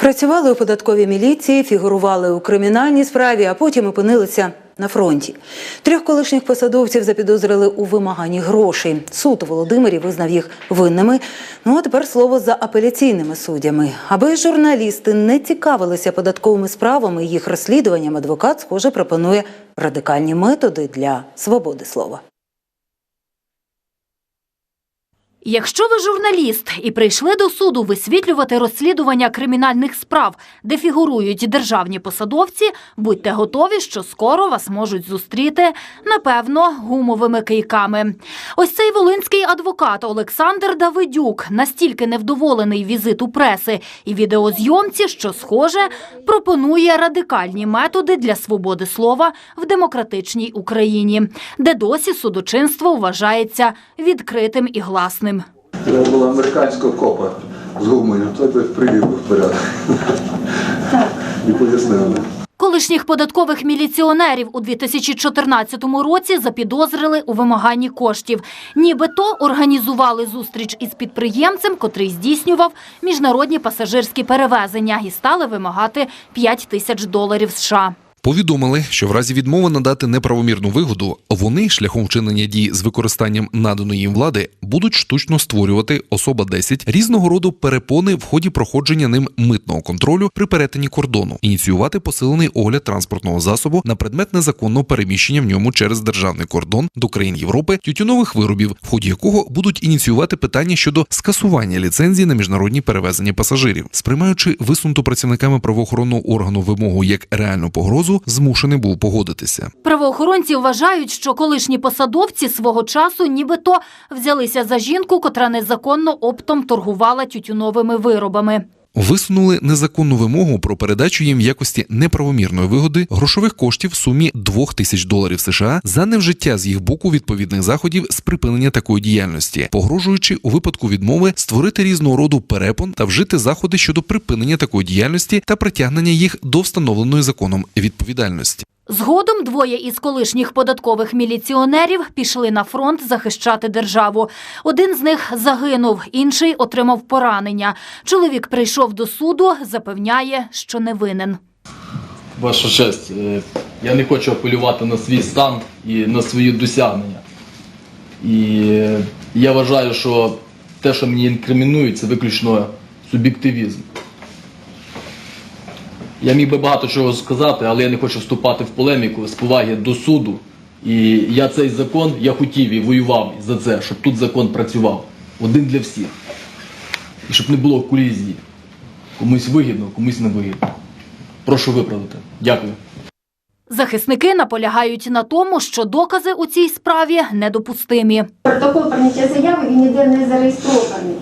Працювали у податковій міліції, фігурували у кримінальній справі, а потім опинилися на фронті. Трьох колишніх посадовців запідозрили у вимаганні грошей. Суд Володимирі визнав їх винними. Ну а тепер слово за апеляційними суддями. Аби журналісти не цікавилися податковими справами їх розслідуванням, адвокат, схоже, пропонує радикальні методи для свободи слова. Якщо ви журналіст і прийшли до суду висвітлювати розслідування кримінальних справ, де фігурують державні посадовці, будьте готові, що скоро вас можуть зустріти, напевно, гумовими кийками. Ось цей волинський адвокат Олександр Давидюк настільки невдоволений візиту преси і відеозйомці, що, схоже, пропонує радикальні методи для свободи слова в демократичній Україні, де досі судочинство вважається відкритим і гласним. Треба було американського копа з гумою, той би привів би в порядок. І пояснив би. Колишніх податкових міліціонерів у 2014 році запідозрили у вимаганні коштів. Нібито організували зустріч із підприємцем, котрий здійснював міжнародні пасажирські перевезення і стали вимагати 5 тисяч доларів США. Повідомили, що в разі відмови надати неправомірну вигоду вони шляхом вчинення дій з використанням наданої їм влади будуть штучно створювати особа 10 різного роду перепони в ході проходження ним митного контролю при перетині кордону, ініціювати посилений огляд транспортного засобу на предмет незаконного переміщення в ньому через державний кордон до країн Європи тютюнових виробів, в ході якого будуть ініціювати питання щодо скасування ліцензії на міжнародні перевезення пасажирів, сприймаючи висунуту працівниками правоохоронного органу вимогу як реальну погрозу, змушений був погодитися. Правоохоронці вважають, що колишні посадовці свого часу нібито взялися за жінку, котра незаконно оптом торгувала тютюновими виробами. Висунули незаконну вимогу про передачу їм в якості неправомірної вигоди грошових коштів в сумі 2 тисяч доларів США за невжиття з їх боку відповідних заходів з припинення такої діяльності, погрожуючи у випадку відмови створити різного роду перепон та вжити заходи щодо припинення такої діяльності та притягнення їх до встановленої законом відповідальності. Згодом двоє із колишніх податкових міліціонерів пішли на фронт захищати державу. Один з них загинув, інший отримав поранення. Чоловік прийшов до суду, запевняє, що не винен. Ваша честь, е, я не хочу апелювати на свій стан і на свої досягнення. І е, я вважаю, що те, що мені інкримінують, це виключно суб'єктивізм. Я міг би багато чого сказати, але я не хочу вступати в полеміку з поваги до суду. І я цей закон, я хотів і воював за це, щоб тут закон працював. Один для всіх. І щоб не було колізії. Комусь вигідно, комусь не вигідно. Прошу виправити. Дякую. Захисники наполягають на тому, що докази у цій справі недопустимі. Протокол прийняття заяви він ніде не зареєстрований.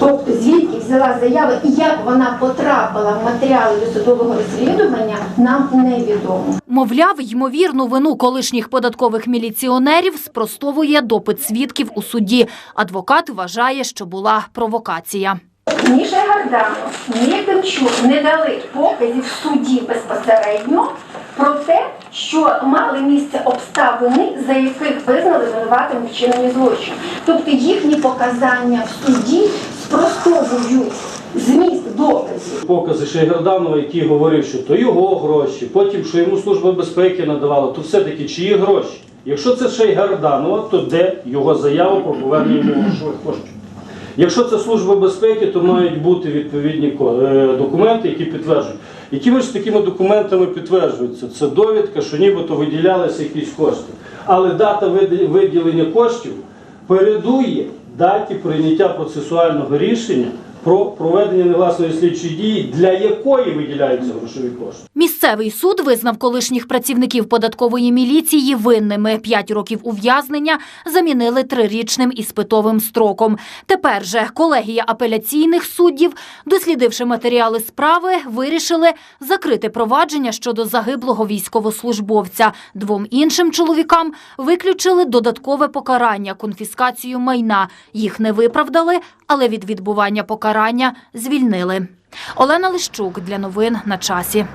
Тобто звідки взяла заява і як вона потрапила в матеріали досудового розслідування, нам невідомо. Мовляв, ймовірну вину колишніх податкових міліціонерів спростовує допит свідків у суді. Адвокат вважає, що була провокація. Ні Шайгарданов, ні Демчук не дали показів в суді безпосередньо про те, що мали місце обставини, за яких визнали винуватим у вчиненні злочину. Тобто їхні показання в суді спростовують зміст доказів. Покази Шейгерданова, який говорив, що то його гроші, потім, що йому служба безпеки надавала, то все-таки чиї гроші? Якщо це Шейгерданова, то де його заява про повернення йому грошових коштів? Якщо це служба безпеки, то мають бути відповідні е, документи, які підтверджують. Якими ж такими документами підтверджується? Це довідка, що нібито виділялися якісь кошти. Але дата виділення коштів передує даті прийняття процесуального рішення про проведення негласної слідчої дії, для якої виділяються грошові кошти. Місцевий суд визнав колишніх працівників податкової міліції винними. П'ять років ув'язнення замінили трирічним іспитовим строком. Тепер же колегія апеляційних суддів, дослідивши матеріали справи, вирішили закрити провадження щодо загиблого військовослужбовця. Двом іншим чоловікам виключили додаткове покарання конфіскацію майна. Їх не виправдали, але від відбування покарання звільнили. Олена Лищук для новин на часі.